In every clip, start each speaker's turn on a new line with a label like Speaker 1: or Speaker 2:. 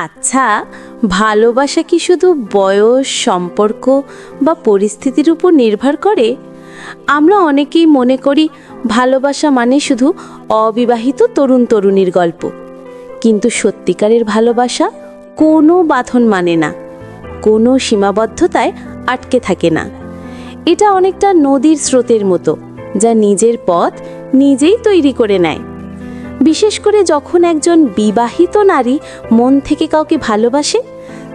Speaker 1: আচ্ছা ভালোবাসা কি শুধু বয়স, সম্পর্ক বা পরিস্থিতির উপর নির্ভর করে? আমরা অনেকেই মনে করি ভালোবাসা মানে শুধু অবিবাহিত তরুণ তরুণীর গল্প। কিন্তু সত্যিকারের ভালোবাসা কোনো বাঁধন মানে না, কোনো সীমাবদ্ধতায় আটকে থাকে না। এটা অনেকটা নদীর স্রোতের মতো, যা নিজের পথ নিজেই তৈরি করে নেয়। বিশেষ করে যখন একজন বিবাহিত নারী মন থেকে কাউকে ভালোবাসে,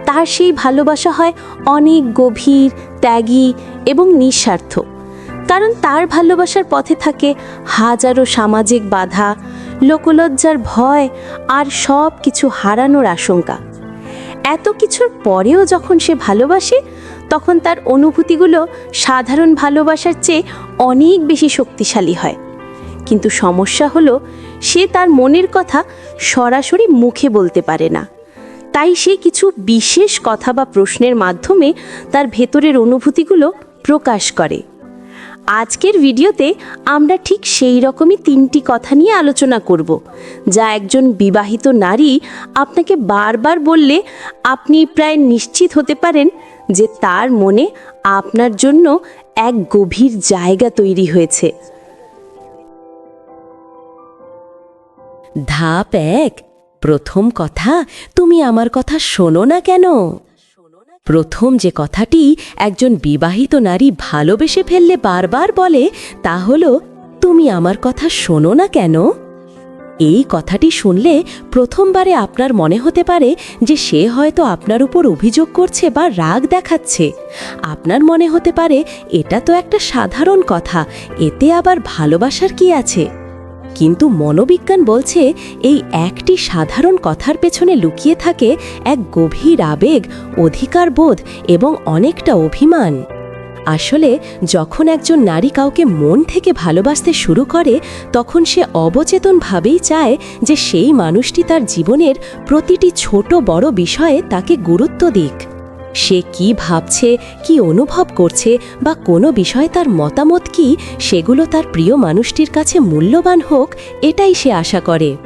Speaker 1: তার সেই ভালোবাসা হয় অনেক গভীর, ত্যাগী এবং নিঃস্বার্থ। কারণ তার ভালোবাসার পথে থাকে হাজারো সামাজিক বাধা, লোকলজ্জার ভয় আর সব কিছু হারানোর আশঙ্কা। এত কিছুর পরেও যখন সে ভালোবাসে, তখন তার অনুভূতিগুলো সাধারণ ভালোবাসার চেয়ে অনেক বেশি শক্তিশালী হয়। কিন্তু সমস্যা হলো সে তার মনের কথা সরাসরি মুখে বলতে পারে না। তাই সে কিছু বিশেষ কথা বা প্রশ্নের মাধ্যমে তার ভেতরের অনুভূতিগুলো প্রকাশ করে। আজকের ভিডিওতে আমরা ঠিক সেই রকমই তিনটি কথা নিয়ে আলোচনা করব, যা একজন বিবাহিত নারী আপনাকে বারবার বললে আপনি প্রায় নিশ্চিত হতে পারেন যে তার মনে আপনার জন্য এক গভীর জায়গা তৈরি হয়েছে।
Speaker 2: ধাপ এক, প্রথম কথা, তুমি আমার কথা শোনো না কেন? প্রথম যে কথাটি একজন বিবাহিত নারী ভালোবেসে ফেললে বারবার বলে, তা হল, তুমি আমার কথা শোনো না কেন? এই কথাটি শুনলে প্রথমবারে আপনার মনে হতে পারে যে সে হয়তো আপনার উপর অভিযোগ করছে বা রাগ দেখাচ্ছে। আপনার মনে হতে পারে, এটা তো একটা সাধারণ কথা, এতে আবার ভালোবাসার কি আছে? কিন্তু মনোবিজ্ঞান বলছে এই একটি সাধারণ কথার পেছনে লুকিয়ে থাকে এক গভীর আবেগ অধিকার বোধ এবং অনেকটা অভিমান। আসলে যখন একজন নারী কাউকে মন থেকে ভালোবাসতে শুরু করে, তখন সে অবচেতনভাবেই চায় যে সেই মানুষটি তার জীবনের প্রতিটি ছোট বড় বিষয়ে তাকে গুরুত্ব দিক। সে কি ভাবছে, কি অনুভব করছে বা কোনো বিষয়ে তার মতামত কি সেগুলো তার প্রিয় মানুষটির কাছে মূল্যবান হোক, এটাই সে আশা করে।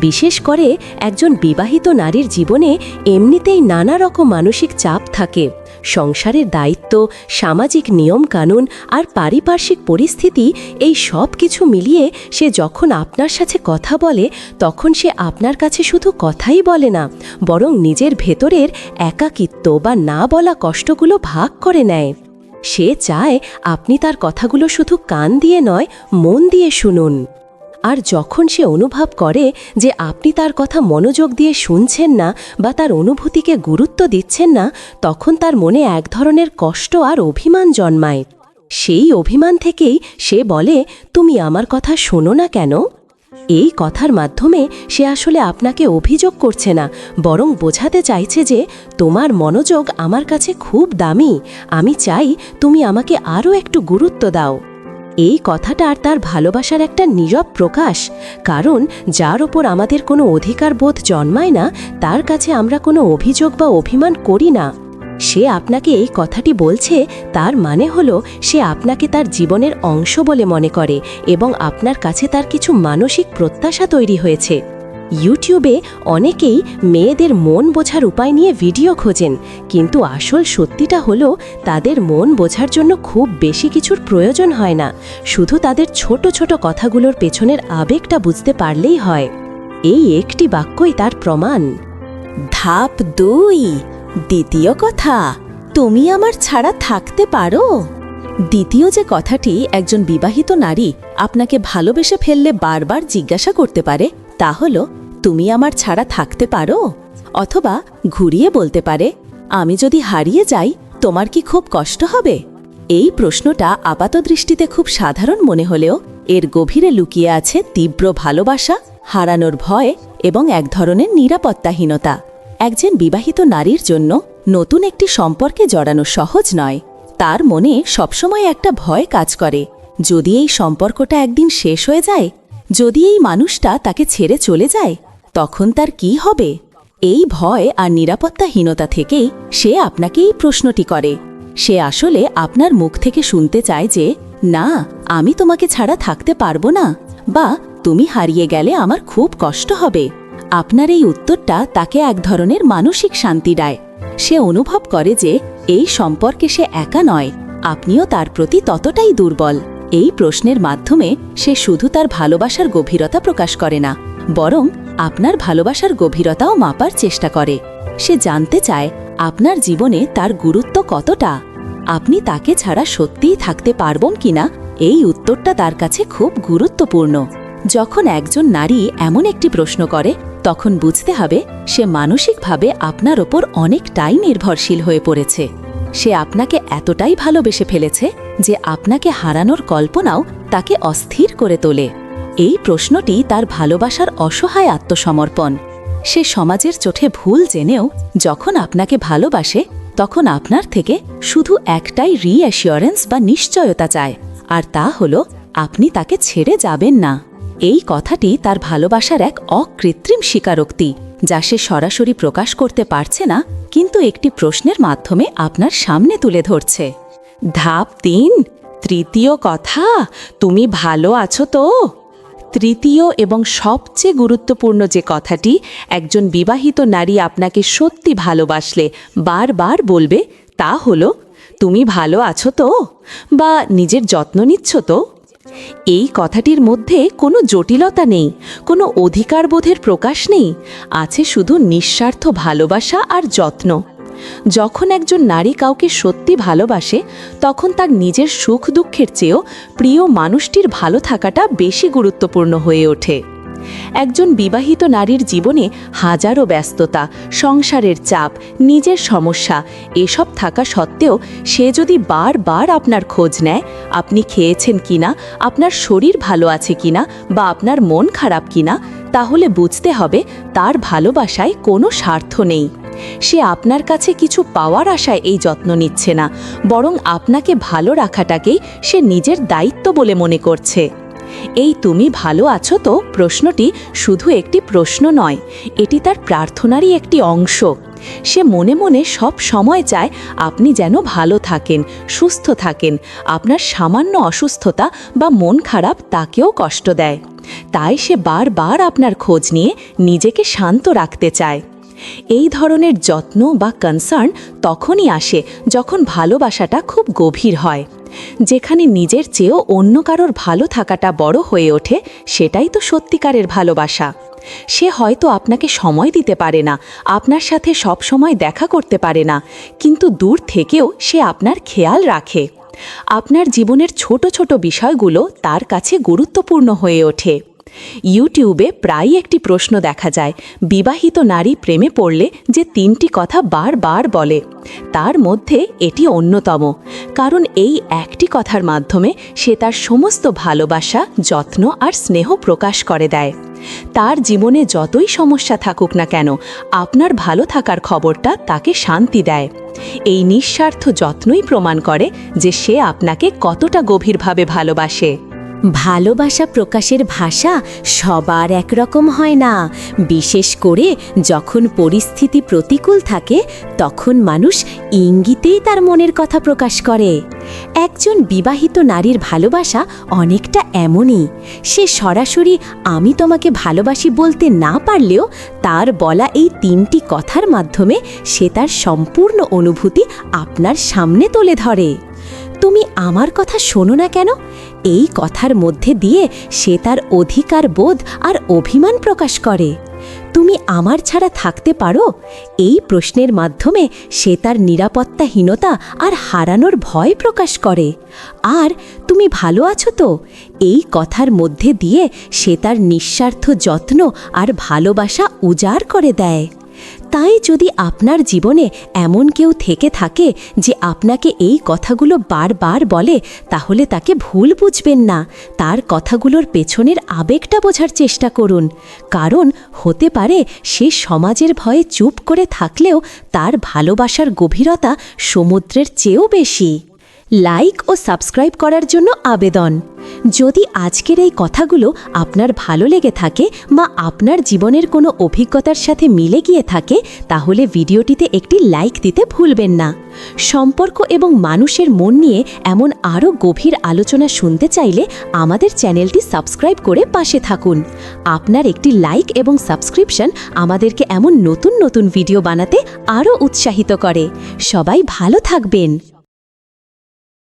Speaker 2: বিশেষ করে একজন বিবাহিত নারীর জীবনে এমনিতেই নানা রকম মানসিক চাপ থাকে। সংসারের দায়িত্ব, সামাজিক নিয়মকানুন আর পারিপার্শ্বিক পরিস্থিতি এই সব কিছু মিলিয়ে সে যখন আপনার সাথে কথা বলে, তখন সে আপনার কাছে শুধু কথাই বলে না, বরং নিজের ভেতরের একাকিত্ব বা না বলা কষ্টগুলো ভাগ করে নেয়। সে চায় আপনি তার কথাগুলো শুধু কান দিয়ে নয়, মন দিয়ে শুনুন। আর যখন সে অনুভব করে যে আপনি তার কথা মনোযোগ দিয়ে শুনছেন না বা তার অনুভূতিকে গুরুত্ব দিচ্ছেন না, তখন তার মনে এক ধরনের কষ্ট আর অভিমান জন্মায়। সেই অভিমান থেকেই সে বলে, তুমি আমার কথা শোনো না কেন? এই কথার মাধ্যমে সে আসলে আপনাকে অভিযোগ করছে না, বরং বোঝাতে চাইছে যে তোমার মনোযোগ আমার কাছে খুব দামি। আমি চাই তুমি আমাকে আরও একটু গুরুত্ব দাও। এই কথাটা আর তার ভালোবাসার একটা নীরব প্রকাশ, কারণ যার ওপর আমাদের কোনো অধিকার বোধ জন্মায় না, তার কাছে আমরা কোনো অভিযোগ বা অভিমান করি না। সে আপনাকে এই কথাটি বলছে, তার মানে হলো সে আপনাকে তার জীবনের অংশ বলে মনে করে এবং আপনার কাছে তার কিছু মানসিক প্রত্যাশা তৈরি হয়েছে। ইউটিউবে অনেকেই মেয়েদের মন বোঝার উপায় নিয়ে ভিডিও খোঁজেন, কিন্তু আসল সত্যিটা হলো তাদের মন বোঝার জন্য খুব বেশি কিছুর প্রয়োজন হয় না, শুধু তাদের ছোট ছোট কথাগুলোর পেছনের আবেগটা বুঝতে পারলেই হয়। এই একটি বাক্যই তার প্রমাণ। ধাপ দুই। দ্বিতীয় কথা, তুমি আমার ছাড়া থাকতে পারো। দ্বিতীয় যে কথাটি, একজন বিবাহিত নারী আপনাকে ভালোবেসে ফেললে বারবার জিজ্ঞাসা করতে পারে, তা হল, তুমি আমার ছাড়া থাকতে পারো? অথবা ঘুরিয়ে বলতে পারে, আমি যদি হারিয়ে যাই, তোমার কি খুব কষ্ট হবে? এই প্রশ্নটা আপাত দৃষ্টিতে খুব সাধারণ মনে হলেও এর গভীরে লুকিয়ে আছে তীব্র ভালোবাসা, হারানোর ভয় এবং এক ধরনের নিরাপত্তাহীনতা। একজন বিবাহিত নারীর জন্য নতুন একটি সম্পর্কে জড়ানো সহজ নয়। তার মনে সবসময় একটা ভয় কাজ করে। যদি এই সম্পর্কটা একদিন শেষ হয়ে যায়, যদি এই মানুষটা তাকে ছেড়ে চলে যায়, তখন তার কি হবে? এই ভয় আর নিরাপত্তাহীনতা থেকেই সে আপনাকে এই প্রশ্নটি করে। সে আসলে আপনার মুখ থেকে শুনতে চায় যে, না, আমি তোমাকে ছাড়া থাকতে পারব না, বা তুমি হারিয়ে গেলে আমার খুব কষ্ট হবে।
Speaker 3: আপনার এই উত্তরটা তাকে এক ধরনের মানসিক শান্তি দেয়। সে অনুভব করে যে এই সম্পর্কে সে একা নয়, আপনিও তার প্রতি ততটাই দুর্বল। এই প্রশ্নের মাধ্যমে সে শুধু তার ভালোবাসার গভীরতা প্রকাশ করে না, বরং আপনার ভালোবাসার গভীরতাও মাপার চেষ্টা করে। সে জানতে চায়, আপনার জীবনে তার গুরুত্ব কতটা? আপনি তাকে ছাড়া সত্যিই থাকতে পারবেন কিনা? এই উত্তরটা তার কাছে খুব গুরুত্বপূর্ণ। যখন একজন নারী এমন একটি প্রশ্ন করে, তখন বুঝতে হবে সে মানসিকভাবে আপনার ওপর অনেকটাই নির্ভরশীল হয়ে পড়েছে। সে আপনাকে এতটাই ভালোবেসে ফেলেছে যে আপনাকে হারানোর কল্পনাও তাকে অস্থির করে তোলে। এই প্রশ্নটি তার ভালোবাসার অসহায় আত্মসমর্পণ। সে সমাজের চোখে ভুল জেনেও যখন আপনাকে ভালোবাসে, তখন আপনার থেকে শুধু একটাই রিঅ্যাসিওরেন্স বা নিশ্চয়তা চায়, আর তা হল আপনি তাকে ছেড়ে যাবেন না। এই কথাটি তার ভালোবাসার এক অকৃত্রিম স্বীকারোক্তি, যা সে সরাসরি প্রকাশ করতে পারছে না, কিন্তু একটি প্রশ্নের মাধ্যমে আপনার সামনে তুলে ধরছে।
Speaker 1: ধাপ তিন, তৃতীয় কথা, তুমি ভালো আছো তো? তৃতীয় এবং সবচেয়ে গুরুত্বপূর্ণ যে কথাটি, একজন বিবাহিত নারী আপনাকে সত্যি ভালোবাসলে, বারবার বলবে, তা হলো, তুমি ভালো আছো তো? বা, নিজের যত্ন নিচ্ছ তো? এই কথাটির মধ্যে কোনো জটিলতা নেই, কোনো অধিকারবোধের প্রকাশ নেই, আছে শুধু নিঃস্বার্থ ভালোবাসা আর যত্ন। যখন একজন নারী কাউকে সত্যি ভালোবাসে, তখন তার নিজের সুখ দুঃখের চেয়েও প্রিয় মানুষটির ভালো থাকাটা বেশি গুরুত্বপূর্ণ হয়ে ওঠে। একজন বিবাহিত নারীর জীবনে হাজারো ব্যস্ততা, সংসারের চাপ, নিজের সমস্যা, এসব থাকা সত্ত্বেও সে যদি বারবার আপনার খোঁজ নেয়, আপনি খেয়েছেন কিনা, আপনার শরীর ভালো আছে কিনা বা আপনার মন খারাপ কিনা, তাহলে বুঝতে হবে তার ভালোবাসায় কোনো স্বার্থ নেই। সে আপনার কাছে কিছু পাওয়ার আশায় এই যত্ন নিচ্ছে না, বরং আপনাকে ভালো রাখাটাকেই সে নিজের দায়িত্ব বলে মনে করছে। এই তুমি ভালো আছো তো? প্রশ্নটি শুধু একটি প্রশ্ন নয়, এটি তার প্রার্থনারই একটি অংশ। সে মনে মনে সব সময় চায় আপনি যেন ভালো থাকেন, সুস্থ থাকেন, আপনার সামান্য অসুস্থতা বা মন খারাপ তাকেও কষ্ট দেয়। তাই সে বারবার আপনার খোঁজ নিয়ে নিজেকে শান্ত রাখতে চায়। এই ধরনের যত্ন বা কনসার্ন তখনই আসে যখন ভালোবাসাটা খুব গভীর হয়। যেখানে নিজের চেয়েও অন্য কারোর ভালো থাকাটা বড় হয়ে ওঠে, সেটাই তো সত্যিকারের ভালোবাসা। সে হয়তো আপনাকে সময় দিতে পারে না, আপনার সাথে সব সময় দেখা করতে পারে না, কিন্তু দূর থেকেও সে আপনার খেয়াল রাখে। আপনার জীবনের ছোট ছোট বিষয়গুলো তার কাছে গুরুত্বপূর্ণ হয়ে ওঠে। ইউটিউবে প্রায়ই একটি প্রশ্ন দেখা যায়, বিবাহিত নারী প্রেমে পড়লে যে তিনটি কথা বারবার বলে, তার মধ্যে এটি অন্যতম। কারণ এই একটি কথার মাধ্যমে সে তার সমস্ত ভালোবাসা, যত্ন আর স্নেহ প্রকাশ করে দেয়। তার জীবনে যতই সমস্যা থাকুক না কেন, আপনার ভালো থাকার খবরটা তাকে শান্তি দেয়। এই নিঃস্বার্থ যত্নই প্রমাণ করে যে সে আপনাকে কতটা গভীরভাবে ভালোবাসে।
Speaker 2: ভালোবাসা প্রকাশের ভাষা সবার একরকম হয় না। বিশেষ করে যখন পরিস্থিতি প্রতিকূল থাকে, তখন মানুষ ইঙ্গিতেই তার মনের কথা প্রকাশ করে। একজন বিবাহিত নারীর ভালোবাসা অনেকটা এমনই। সে সরাসরি আমি তোমাকে ভালোবাসি বলতে না পারলেও তার বলা এই তিনটি কথার মাধ্যমে সে তার সম্পূর্ণ অনুভূতি আপনার সামনে তুলে ধরে। তুমি আমার কথা শোনো না কেন? এই কথার মধ্যে দিয়ে সে তার অধিকার বোধ আর অভিমান প্রকাশ করে। তুমি আমার ছাড়া থাকতে পারো? এই প্রশ্নের মাধ্যমে সে তার নিরাপত্তাহীনতা আর হারানোর ভয় প্রকাশ করে। আর তুমি ভালো আছো তো? এই কথার মধ্যে দিয়ে সে তার নিঃস্বার্থ যত্ন আর ভালোবাসা উজাড় করে দেয়। তাই যদি আপনার জীবনে এমন কেউ থেকে থাকে যে আপনাকে এই কথাগুলো বারবার বলে, তাহলে তাকে ভুল বুঝবেন না। তার কথাগুলোর পেছনের আবেগটা বোঝার চেষ্টা করুন। কারণ হতে পারে সে সমাজের ভয়ে চুপ করে থাকলেও তার ভালোবাসার গভীরতা সমুদ্রের চেয়েও বেশি। লাইক ও সাবস্ক্রাইব করার জন্য আবেদন। যদি আজকের এই কথাগুলো আপনার ভালো লেগে থাকে বা আপনার জীবনের কোনো অভিজ্ঞতার সাথে মিলে গিয়ে থাকে, তাহলে ভিডিওটিতে একটি লাইক দিতে ভুলবেন না। সম্পর্ক এবং মানুষের মন নিয়ে এমন আরও গভীর আলোচনা শুনতে চাইলে আমাদের চ্যানেলটি সাবস্ক্রাইব করে পাশে থাকুন। আপনার একটি লাইক এবং সাবস্ক্রিপশন আমাদেরকে এমন নতুন নতুন ভিডিও বানাতে আরও উৎসাহিত করে। সবাই ভালো থাকবেন।